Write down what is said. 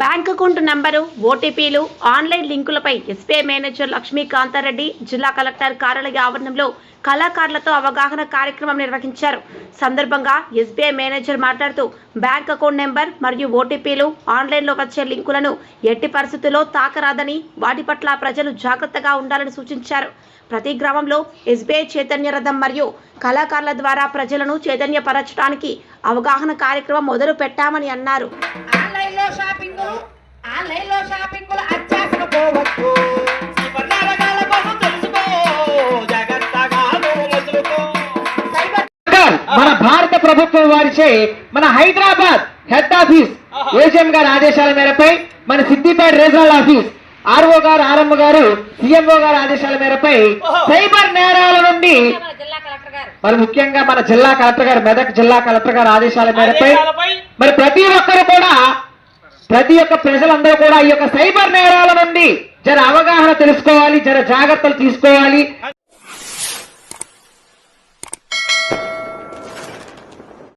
Bank account number ఓటీపీలు online లింకులపై SBI manager Lakshmikantareddy జిల్లా కలెక్టర్ కార్యాలయ ఆవరణంలో కళాకారులతో అవగాహన కార్యక్రమం నిర్వహించారు. సందర్భంగా ఎస్బీఐ మేనేజర్ మాట్లాడుతూ బ్యాంక్ అకౌంట్ నెంబర్ మరియు ఓటీపీలు ఆన్లైన్లో వచ్చే లింకులను ఎట్టి పరిస్థితుల్లో తాకరాదని వాటి పట్ల ప్రజలు జాగ్రత్తగా ఉండాలని సూచించారు. ప్రతి గ్రామంలో ఎస్బీఐ చైతన్య రథం మరియు కళాకారుల ద్వారా ప్రజలను చైతన్యపరచడానికి అవగాహన కార్యక్రమం మొదలు పెట్టామని అన్నారు. సైబర్ మన భారత ప్రభుత్వం వారిచే మన హైదరాబాద్ హెడ్ ఆఫీస్ ఏజీఎం గారి ఆదేశాల మేరపై మన సిద్దిపేట రీజనల్ ఆఫీస్ ఆర్ఓ గారు ఆర్ఎం గారు సిఎంఓ గారి ఆదేశాల మేరపై సైబర్ నేరాల నుండి మరి ముఖ్యంగా మన జిల్లా కలెక్టర్ గారు మెదక్ జిల్లా కలెక్టర్ గారి ఆదేశాల మేరపై మరి ప్రతి ఒక్కరు ప్రతి ఒక్క ప్రజలందరూ కూడా ఈ యొక్క సైబర్ నేరాల నుండి జర అవగాహన తెలుసుకోవాలి జర జాగ్రత్తలు తీసుకోవాలి.